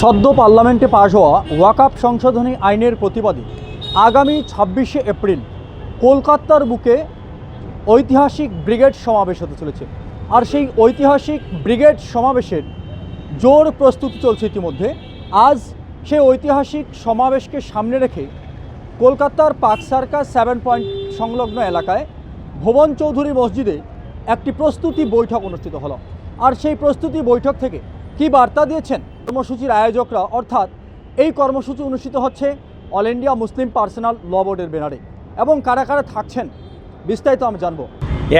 সদ্য পার্লামেন্টে পাশ হওয়া ওয়াকাপ সংশোধনী আইনের প্রতিবাদে আগামী ছাব্বিশে এপ্রিল কলকাতার বুকে ঐতিহাসিক ব্রিগেড সমাবেশ হতে চলেছে। আর সেই ঐতিহাসিক ব্রিগেড সমাবেশের জোর প্রস্তুতি চলছে ইতিমধ্যে। আজ সেই ঐতিহাসিক সমাবেশকে সামনে রেখে কলকাতার পাক সার্কাস সেভেন পয়েন্ট সংলগ্ন এলাকায় ভুবন চৌধুরী মসজিদে একটি প্রস্তুতি বৈঠক অনুষ্ঠিত হলো। আর সেই প্রস্তুতি বৈঠক থেকে কি বার্তা দিয়েছেন কর্মসূচির আয়োজকরা, অর্থাৎ এই কর্মসূচি অনুষ্ঠিত হচ্ছে all India Muslim personal law বোর্ডের ব্যানারে। এবং কারা কারা থাকছেন, বিস্তারিত আমি জানব।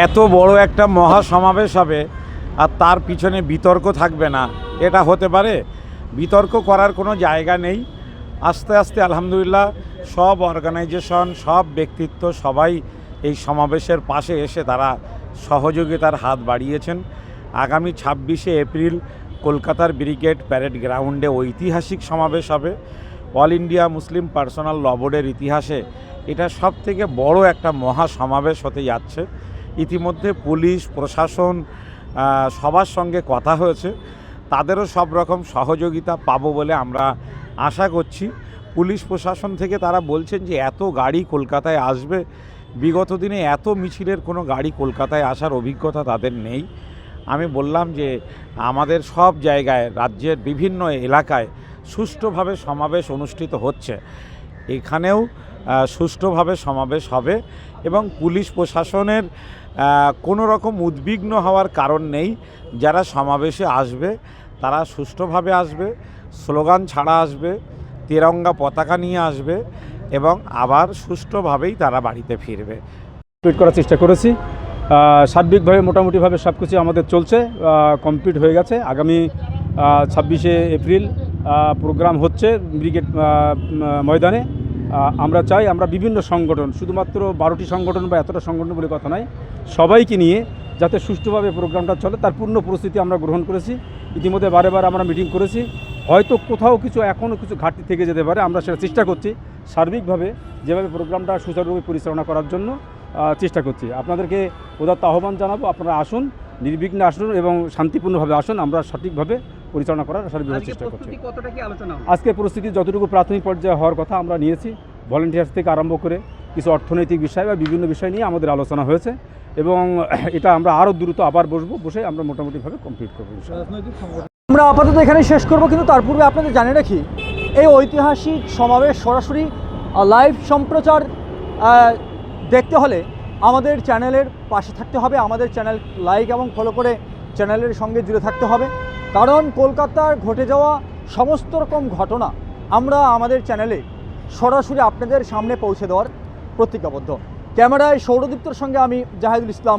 এত বড় একটা মহা সমাবেশ হবে, আর তার পিছনে বিতর্ক থাকবে না। এটা হতে পারে, বিতর্ক করার কোনো জায়গা নেই। আস্তে আস্তে আলহামদুলিল্লাহ সব অর্গানাইজেশন, সব ব্যক্তিত্ব সবাই এই সমাবেশের পাশে এসে তারা সহযোগিতার হাত বাড়িয়েছেন। আগামী ছাব্বিশে এপ্রিল কলকাতার ব্রিগেড প্যারেড গ্রাউন্ডে ঐতিহাসিক সমাবেশ হবে। All India Muslim personal law বোর্ডের ইতিহাসে এটা সব থেকে বড় একটা মহা সমাবেশ হতে যাচ্ছে। ইতিমধ্যে পুলিশ, প্রশাসন সবার সঙ্গে কথা হয়েছে। তাদেরও সব রকম সহযোগিতা পাবো বলে আমরা আশা করছি। পুলিশ প্রশাসন থেকে তারা বলছেন যে এত গাড়ি কলকাতায় আসবে। বিগত দিনে এত মিছিলের কোনো গাড়ি কলকাতায় আসার অভিজ্ঞতা তাদের নেই। আমি বললাম যে আমাদের সব জায়গায়, রাজ্যের বিভিন্ন এলাকায় সুষ্ঠুভাবে সমাবেশ অনুষ্ঠিত হচ্ছে। এখানেও সুষ্ঠুভাবে সমাবেশ হবে এবং পুলিশ প্রশাসনের কোনো রকম উদ্বিগ্ন হওয়ার কারণ নেই। যারা সমাবেশে আসবে, তারা সুষ্ঠুভাবে আসবে, স্লোগান ছাড়া আসবে, তেরঙ্গা পতাকা নিয়ে আসবে এবং আবার সুষ্ঠুভাবেই তারা বাড়িতে ফিরবে। কমপ্লিট করার চেষ্টা করেছি। সার্বিকভাবে মোটামুটিভাবে সব কিছু আমাদের চলছে কমপ্লিট হয়ে গেছে। আগামী ছাব্বিশে এপ্রিল প্রোগ্রাম হচ্ছে ব্রিগেড ময়দানে। আমরা চাই আমরা বিভিন্ন সংগঠন, শুধুমাত্র বারোটি সংগঠন বা এতটা সংগঠন বলে কথা নয় সবাইকে নিয়ে যাতে সুষ্ঠুভাবে প্রোগ্রামটা চলে, তার পূর্ণ পরিস্থিতি আমরা গ্রহণ করেছি। ইতিমধ্যে বারে বারে আমরা মিটিং করেছি। হয়তো কোথাও কিছু এখনও কিছু ঘাটতি থেকে যেতে পারে, আমরা সেটা চেষ্টা করছি সার্বিকভাবে যেভাবে প্রোগ্রামটা সুচারুরূপে পরিচালনা করার জন্য। চেষ্টা করছি। আপনাদেরকে উদাত্ত আহ্বান জানাব আপনারা আসুন নির্বিঘ্নে আসুন এবং শান্তিপূর্ণভাবে আসুন আমরা সঠিকভাবে পরিচালনা করার সার্বিকভাবে আজকে চেষ্টা করছি? আজকে পরিস্থিতি যতটুকু প্রাথমিক পর্যায়ে হওয়ার কথা আমরা নিয়েছি ভলেন্টিয়ার্স থেকে আরম্ভ করে কিছু অর্থনৈতিক বিষয় বা বিভিন্ন বিষয় নিয়ে আমাদের আলোচনা হয়েছে এবং এটা আমরা আরও দ্রুত আবার বসবো বসে আমরা মোটামুটিভাবে কমপ্লিট করব আমরা আপাতত এখানে শেষ করব কিন্তু তার পূর্বে আপনাদের জানিয়ে রাখি এই ঐতিহাসিক সমাবেশ সরাসরি লাইভ সম্প্রচার দেখতে হলে আমাদের চ্যানেলের পাশে থাকতে হবে। আমাদের চ্যানেল লাইক এবং ফলো করে চ্যানেলের সঙ্গে জুড়ে থাকতে হবে। কারণ কলকাতার ঘটে যাওয়া সমস্ত রকম ঘটনা আমরা আমাদের চ্যানেলে সরাসরি আপনাদের সামনে পৌঁছে দেওয়ার প্রতিজ্ঞাবদ্ধ। ক্যামেরায় সৌরদীপ্তর সঙ্গে আমি জাহেদুল ইসলাম।